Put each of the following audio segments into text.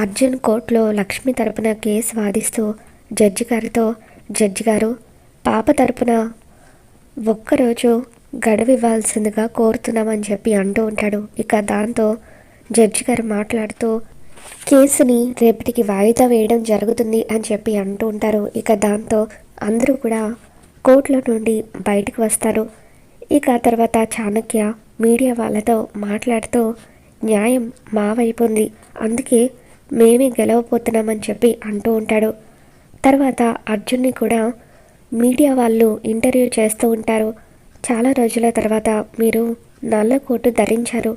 అర్జున్ కోర్టులో లక్ష్మి తరపున కేసు వాదిస్తూ జడ్జి గారితో జడ్జి గారు పాప తరపున ఒక్కరోజు గడువు ఇవ్వాల్సిందిగా కోరుతున్నామని చెప్పి అంటూ ఉంటాడు. ఇక దాంతో జడ్జి గారు మాట్లాడుతూ కేసుని రేపటికి వాయిదా వేయడం జరుగుతుంది అని చెప్పి అంటూ ఉంటారు. ఇక దాంతో అందరూ కూడా కోర్టులో నుండి బయటకు వస్తారు. ఇక తర్వాత చాణక్య మీడియా వాళ్ళతో మాట్లాడుతూ న్యాయం మా వైపు ఉంది. అందుకే మేమే గెలవబోతున్నామని చెప్పి అంటూ ఉంటాడు. తర్వాత అర్జున్ని కూడా మీడియా వాళ్ళు ఇంటర్వ్యూ చేస్తూ ఉంటారు. చాలా రోజుల తర్వాత మీరు నల్ల కోటు ధరించారు.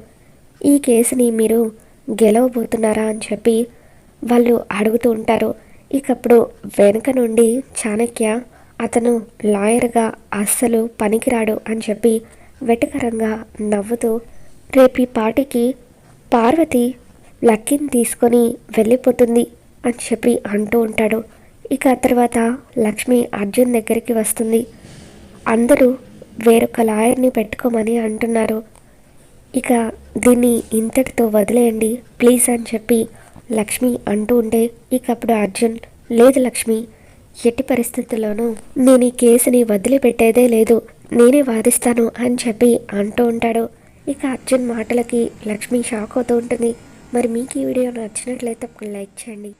ఈ కేసుని మీరు గెలవబోతున్నారా అని చెప్పి వాళ్ళు అడుగుతూ ఉంటారు. ఇకప్పుడు వెనుక నుండి చాణక్య అతను లాయర్గా అస్సలు పనికిరాడు అని చెప్పి వెటకరంగా నవ్వుతూ రేపు ఈ పాటికి పార్వతి లక్కీని తీసుకొని వెళ్ళిపోతుంది అని చెప్పి అంటూ ఉంటాడు. ఇక తర్వాత లక్ష్మి అర్జున్ దగ్గరికి వస్తుంది. అందరూ వేరొక లాయర్ని పెట్టుకోమని అంటున్నారు. ఇక దీన్ని ఇంతటితో వదిలేయండి ప్లీజ్ అని చెప్పి లక్ష్మి అంటూ ఉంటే ఇక అప్పుడు అర్జున్ లేదు లక్ష్మి ఎట్టి పరిస్థితుల్లోనూ నేను ఈ కేసుని వదిలిపెట్టేదే లేదు నేనే వాదిస్తాను అని చెప్పి అంటూ ఉంటాడు. ఇక అర్జున్ మాటలకి లక్ష్మి షాక్ అవుతూ ఉంటుంది. మరి మీకు ఈ వీడియో నచ్చినట్లయితే ఒక లైక్ చేయండి.